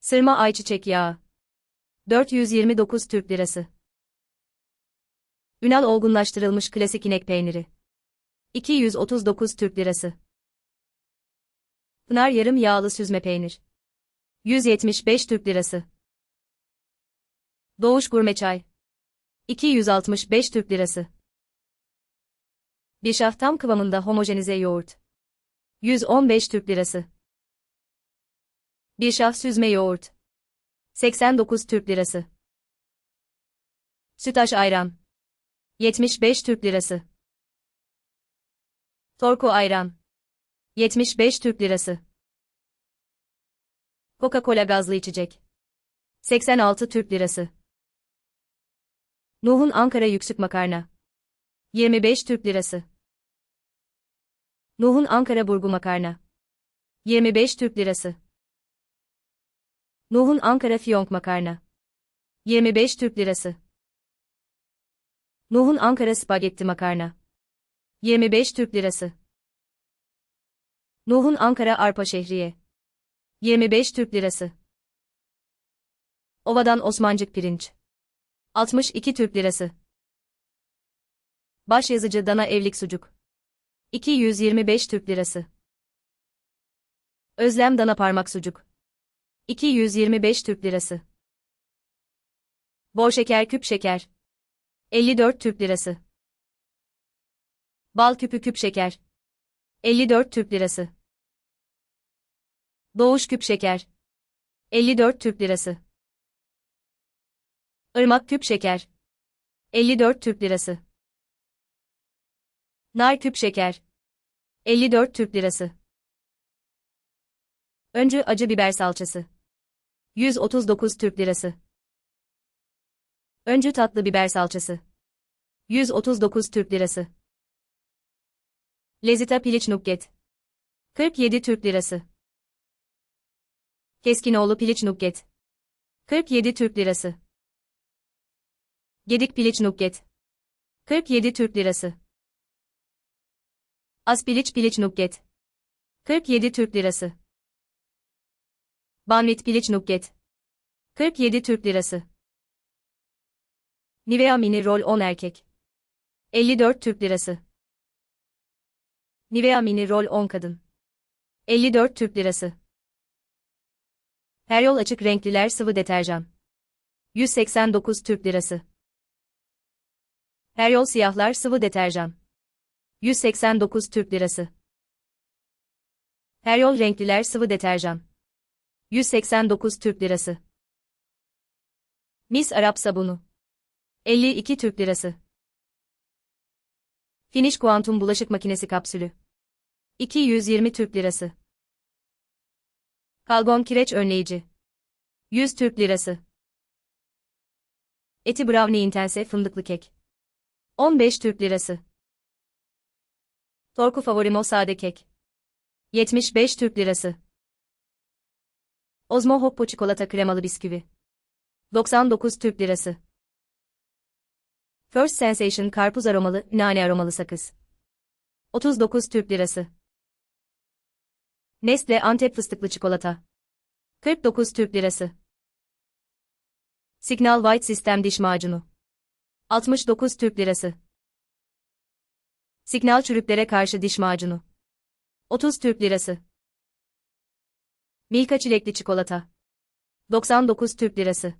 Sırma ayçiçek yağı. 429 Türk Lirası. Ünal olgunlaştırılmış klasik inek peyniri. 239 Türk Lirası. Pınar yarım yağlı süzme peynir. 175 Türk Lirası. Doğuş gurme çay. 265 Türk Lirası. Bir şaf tam kıvamında homojenize yoğurt. 115 Türk Lirası. Bir şaf süzme yoğurt. 89 Türk Lirası. Sütaş ayran. 75 Türk Lirası. Torku ayran. 75 Türk Lirası. Coca-Cola gazlı içecek. 86 Türk Lirası. Nuh'un Ankara yüksük makarna. 25 Türk Lirası. Nuh'un Ankara burgu makarna. 25 Türk Lirası. Nuh'un Ankara fiyonk makarna. 25 Türk Lirası. Nuh'un Ankara spagetti makarna. 25 Türk Lirası. Nuh'un Ankara arpa şehriye. 25 Türk Lirası. Ovadan Osmancık pirinç. 62 Türk Lirası. Başyazıcı dana evlik sucuk. 225 Türk Lirası. Özlem dana parmak sucuk. 225 Türk Lirası. Bol şeker küp şeker. 54 Türk Lirası. Bal küpü küp şeker. 54 Türk Lirası. Doğuş küp şeker. 54 Türk Lirası. Irmak küp şeker. 54 Türk Lirası. Nar küp şeker. 54 Türk Lirası. Öncü acı biber salçası. 139 Türk Lirası. Öncü tatlı biber salçası. 139 Türk Lirası. Lezita piliç nugget. 47 Türk Lirası. Keskinoğlu piliç nugget. 47 Türk Lirası. Gedik piliç nugget. 47 Türk Lirası. Aspiliç piliç nugget. 47 Türk Lirası. Banvit piliç nugget. 47 Türk Lirası. Nivea mini roll 10 erkek. 54 Türk Lirası. Nivea mini roll 10 kadın. 54 Türk Lirası. Her yol açık renkliler sıvı deterjan. 189 Türk Lirası. Her yol siyahlar sıvı deterjan. 189 Türk Lirası. Her yol renkliler sıvı deterjan. 189 Türk Lirası. Mis Arap sabunu. 52 Türk Lirası. Finish Quantum bulaşık makinesi kapsülü. 220 Türk Lirası. Kalgon kireç önleyici. 100 Türk Lirası. Eti brownie intense fındıklı kek. 15 Türk Lirası. Torku favorimo sade kek. 75 Türk Lirası. Ozmo Hoppo çikolata kremalı bisküvi. 99 Türk Lirası. First Sensation karpuz aromalı, nane aromalı sakız. 39 Türk Lirası. Nestle Antep fıstıklı çikolata. 49 Türk Lirası. Signal White Sistem diş macunu. 69 Türk Lirası. Signal çürüklere karşı diş macunu. 30 Türk Lirası. Milka çilekli çikolata. 99 Türk Lirası.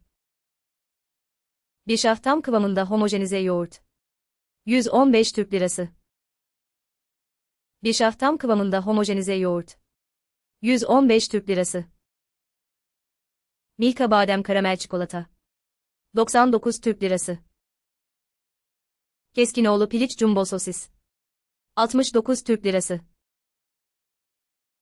Bir şaf tam kıvamında homojenize yoğurt. 115 Türk Lirası. Bir şaf tam kıvamında homojenize yoğurt. 115 Türk Lirası. Milka badem karamel çikolata. 99 Türk Lirası. Keskinoğlu piliç jumbo sosis. 69 Türk Lirası.